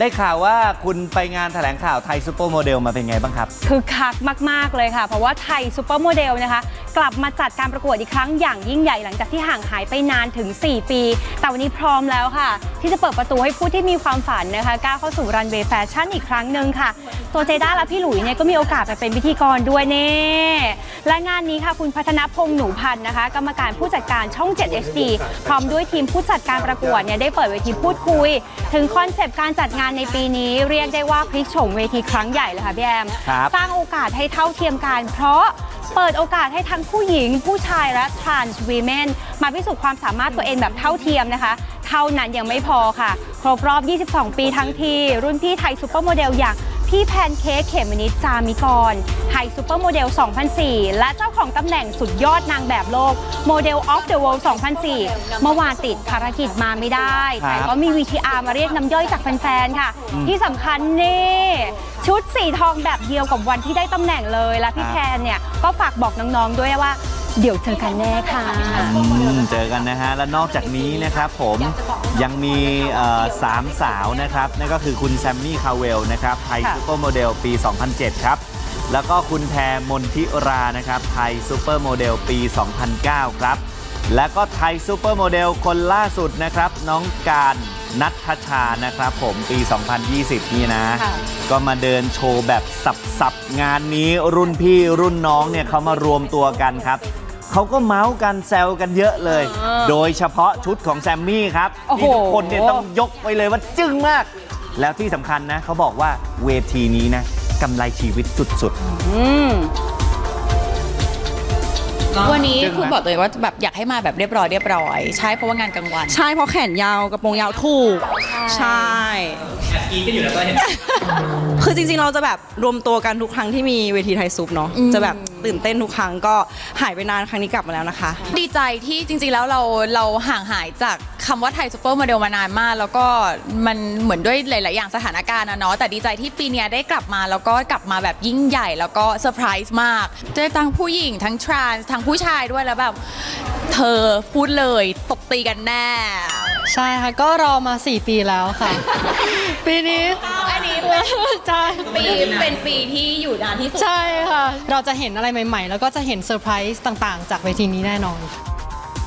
ได้ข่าวว่าคุณไปงานแถลงข่าวไทยซูเปอร์โมเดลมาเป็นไงบ้างครับ คือคักมาก ๆ เลยค่ะ เพราะว่าไทยซูเปอร์โมเดลนะคะ กลับมาจัดการประกวดอีกครั้งอย่างยิ่งใหญ่หลังจากที่ห่างหายไปนานถึง 4 ปี แต่วันนี้พร้อมแล้วค่ะ ที่จะเปิดประตูให้ผู้ที่มีความฝันนะคะก้าวเข้าสู่รันเวย์แฟชั่นอีกครั้งหนึ่งค่ะ ตัวเจด้าและพี่หลุยเนี่ยก็มีโอกาสไปเป็นพิธีกรด้วยเน่และงานนี้ค่ะคุณพัฒนพงษ์หนูพันธ์นะคะ กรรมการผู้จัดการช่อง 7 HD พร้อมด้วยทีมผู้จัดการประกวดเนี่ยได้เปิดเวทีพูดคุย ถึงคอนเซปต์การจัดงานในปีนี้เรียกได้ว่าพลิกโฉมเวทีครั้งใหญ่เลยค่ะพี่แอม ครับ สร้างโอกาสให้เท่าเทียมกัน เพราะเปิดโอกาสให้ทั้งผู้หญิง ผู้ชายและ trans women มาพิสูจน์ความสามารถตัวเองแบบเท่าเทียมนะคะ เท่านั้นยังไม่พอค่ะ ครบรอบ 22 ปีทั้งที รุ่นพี่ไทยซูเปอร์โมเดลอย่าง พี่แพนเค้กเขมมนิดจามิกรไทยซูเปอร์โมเดล 2004 และเจ้าของตำแหน่งสุดยอดนางแบบโลกโมเดล of the world 2004 เมื่อวานติดภารกิจมาไม่ได้ ครับแต่ก็มี VTR มาเรียกน้ำย่อยจากแฟนๆ ค่ะ ที่สำคัญนี่ ชุดสีทองแบบเดียวกับวันที่ได้ตำแหน่งเลย และพี่ครับ แพนเนี่ยก็ฝากบอกน้องๆ ด้วยว่า เดี๋ยวเจอกันแน่ค่ะ อืมเจอกันนะฮะ และนอกจากนี้นะครับผมยังมีเอ่อสามสาวนะครับ นั่นก็คือคุณแซมมี่คาเวลนะครับไทยค่ะ ซูเปอร์โมเดลปี 2007 ครับ แล้วก็คุณแพรมนทิรานะครับไทยซูเปอร์โมเดลปี 2009 ครับ แล้วก็ไทยซูเปอร์โมเดลคนล่าสุดนะครับ น้องการนัทชานะครับผมปี 2020 นี่นะ ค่ะ ก็มาเดินโชว์แบบสับๆ งานนี้รุ่นพี่รุ่นน้องเนี่ยเขามารวมตัวกันครับ เขาก็เมาส์กันแซวกันเยอะเลยอ่าโดยเฉพาะชุดของแซมมี่ครับโอ้โหที่ทุกคนเนี่ยต้องยกไปเลยว่าจึ้งมาก แล้วที่สำคัญนะเขาบอกว่าเวทีนี้นะกำไรชีวิตสุดอืม วันนี้จึ้งไหมคุณบอกตัวเองว่าแบบอยากให้มาแบบเรียบร้อยเรียบร้อย ใช่เพราะว่างานกลางวัน ใช่เพราะแขนยาวกระโปรงยาวถูก ใช่กีกันอยู่แล้วก็เห็น คือจริงๆเราจะแบบรวมตัวกันทุกครั้งที่มีเวทีไทยซุปเนาะอืม จะแบบตื่นเต้นทุกครั้งก็หายไปนานครั้งนี้กลับมาแล้วนะคะ ดีใจที่จริงๆแล้วเราเราห่างหายจากคำว่าไทยซูเปอร์โมเดลมานานมาก แล้วก็มันเหมือนด้วยหลาย ๆ อย่างสถานการณ์นะเนาะแต่ดีใจที่ปีเนี้ยได้กลับมาแล้วก็กลับมาแบบยิ่งใหญ่ แล้วก็เซอร์ไพรส์มากเจอทั้งผู้หญิงทั้งทรานส์ทั้งผู้ชายด้วยแล้วแบบ เธอพูดเลยตบตีกันแน่ใช่ค่ะ ก็รอมา 4 ปีแล้วค่ะ ปีนี้ อันนี้เป็นใช่ปีเป็นปีที่อยู่นานที่สุด ใช่ค่ะ เราจะเห็นอะไรใหม่ ๆ แล้วก็จะเห็นเซอร์ไพรส์ต่างๆ จากเวทีนี้แน่นอนๆ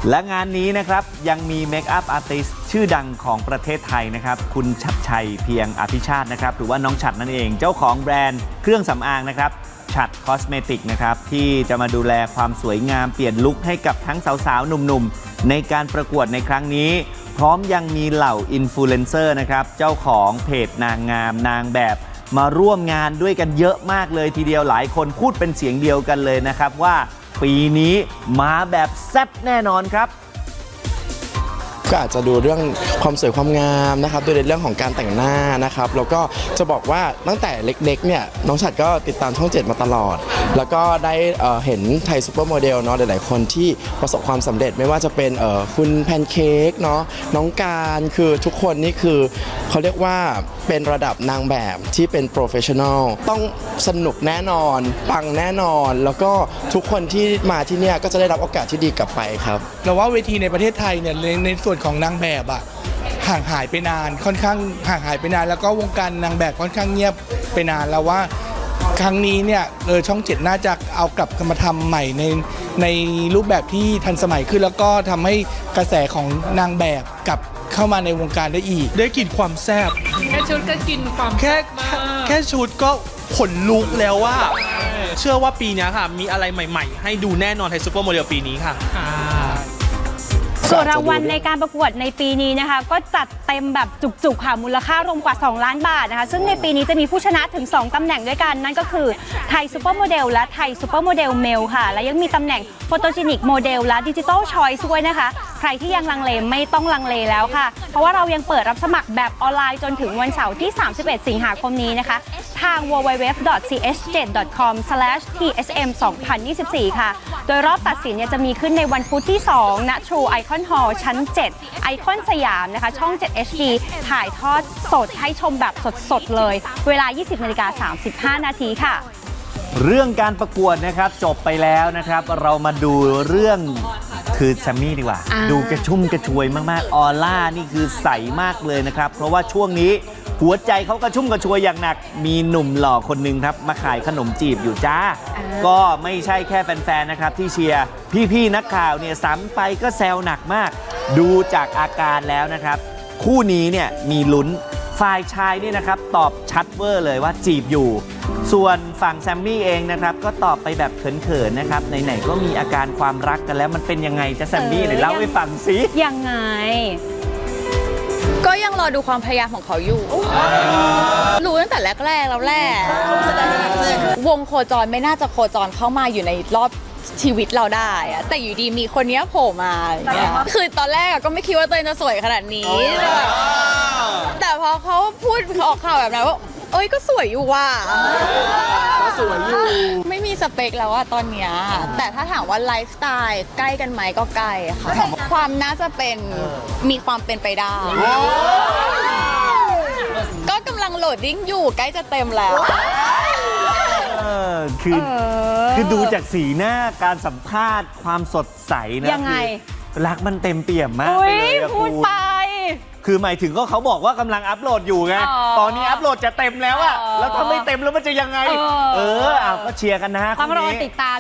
และงานนี้นะครับยังมีเมคอัพอาร์ติสชื่อดังของประเทศไทยนะครับ คุณชัดชัยเพียงอภิชาตินะครับ หรือว่าน้องฉัดนั่นเองเจ้าของแบรนด์เครื่องสำอางนะครับฉัดคอสเมติกนะครับ ที่จะมาดูแลความสวยงามเปลี่ยนลุคให้กับทั้งสาวๆ หนุ่มๆ ในการประกวดในครั้งนี้ พร้อมยังมีเหล่าอินฟลูเอนเซอร์นะครับ เจ้าของเพจนางงามนางแบบมาร่วมงานด้วยกันเยอะมากเลยทีเดียวหลายคนพูดเป็นเสียงเดียวกันเลยนะครับว่า ปีนี้มาแบบแซ่บแน่นอนครับ ก็อาจจะดูเรื่องความสวยความงามนะครับดูในเรื่องของการแต่งหน้านะครับแล้วก็จะบอกว่าตั้งแต่เล็กๆเนี่ยน้องฉัดก็ติดตามช่องเจ็ดมาตลอด แล้วก็ได้เอ่อเห็นไทยซูเปอร์โมเดลเนาะหลายๆคนที่ประสบความสำเร็จไม่ว่าจะเป็นเอ่อคุณแพนเค้กเนาะน้องการคือทุกคนนี่คือเขาเรียกว่าเป็นระดับนางแบบที่เป็นโปรเฟชชั่นอลต้องสนุกแน่นอนปังแน่นอน แล้วก็ทุกคนที่มาที่เนี่ยก็จะได้รับโอกาสที่ดีกลับไปครับ เราว่าเวทีในประเทศไทยเนี่ยในในส่วนของนางแบบอะห่างหายไปนานค่อนข้างห่างหายไปนาน แล้วก็วงการนางแบบค่อนข้างเงียบไปนานแล้วว่าครั้งนี้เนี่ยเออช่องเจ็ดน่าจะเอากลับมาทำใหม่ในในรูปแบบที่ทันสมัยขึ้น แล้วก็ทำให้กระแสของนางแบบกลับเข้ามาในวงการได้อีก ได้กลิ่นความแซ่บแค่ชุดก็กินความแค่ซ่บมากแค่ชุดก็ขนลุกแล้วว่า เชื่อว่าปีเนี้ยค่ะ มีอะไรใหม่ ๆ ให้ดูแน่นอนไทยซูเปอร์โมเดลปีนี้ค่ะ ส่วนรางวัลในการประกวดในปีนี้นะคะ ก็จัดเต็มแบบจุกๆค่ะมูลค่ารวมกว่า 2 ล้านบาทนะคะ ซึ่งในปีนี้จะมีผู้ชนะถึง 2ตำแหน่งด้วยกัน นั่นก็คือไทยซูเปอร์โมเดลและไทยซูเปอร์โมเดลเมลค่ะ และยังมีตำแหน่งโฟโตจินิกโมเดลและดิจิตอลชอยส์ด้วยนะคะใครที่ยังลังเลไม่ต้องลังเลแล้วค่ะ เพราะว่าเรายังเปิดรับสมัครแบบออนไลน์จนถึงวันเสาร์ที่ 31 สิงหาคมนี้นะคะ ทาง www.ch7.com/tsm2024 ค่ะ โดยรอบตัดสินเนี่ยจะมีขึ้นในวันพุธที่ 2 ณ True Icon Hall ชั้น 7 ไอคอนสยามนะคะ ช่อง 7 HD ถ่ายทอดสดให้ชมแบบสดๆเลย เวลา 20นาฬิกา35 นาทีค่ะเรื่องการประกวดนะครับจบไปแล้วนะครับ เรามาดูเรื่อง คือแซมมี่ดีกว่า อ่า ดูกระชุ่มกระชวยมาก ๆ ออร่านี่คือใสมากเลยนะครับ เพราะว่าช่วงนี้หัวใจเขากระชุ่มกระชวยอย่างหนัก มีหนุ่มหล่อคนหนึ่งครับ มาขายขนมจีบอยู่จ้าอ่าก็ไม่ใช่แค่แฟน ๆ นะครับ ที่เชียร์พี่ ๆ นักข่าวเนี่ยซ้ำไปก็แซวหนักมาก ดูจากอาการแล้วนะครับ คู่นี้เนี่ยมีลุ้น ฝ่ายชายนี่นะครับตอบชัดเวอร์เลยว่าจีบอยู่ ส่วนฝั่งแซมมี่เองนะครับก็ตอบไปแบบเขินๆนะครับไหนๆก็มีอาการความรักกันแล้วมันเป็นยังไงจะแซมมี่เออเดี๋ยวเล่าให้ฟังสิยังไง ก็ยังรอดูความพยายามของเขาอยู่ รู้ตั้งแต่แรกๆแล้วแหละวงโคจรไม่น่าจะโคจรเข้ามาอยู่ในรอบ ชีวิตเราได้อะแต่อยู่ดีมีคนเนี้ยโผล่มาอย่างเงี้ยคือตอนแรกอะก็ไม่คิดว่าตัวเองจะสวยขนาดนี้แต่แบบแต่พอเขาพูดออกข่าวแบบนั้นว่าเอ้ยก็สวยอยู่ว่ะสวยอยู่ ไม่มีสเปคแล้วอะตอนเนี้ยแต่ถ้าถามว่าไลฟ์สไตล์ใกล้กันไหมก็ใกล้ค่ะ ความน่าจะเป็นมีความเป็นไปได้ ก็กำลังโหลดดิ้งอยู่ใกล้จะเต็มแล้วเออคือเออคือดูจากสีหน้าการสัมภาษณ์ความสดใสนะยังไง คือรักมันเต็มเปี่ยมมากอุ้ไปยเลยอะพูดคุณไป คือหมายถึงก็เขาบอกว่ากำลังอัพโหลดอยู่ไงอ๋อตอนนี้อัพโหลดจะเต็มแล้วอะอ๋อแล้วถ้าไม่เต็มแล้วมันจะยังไง เออ เอออะก็เชียร์กันนะฮะต้องรอคู่นี้ ติดตาม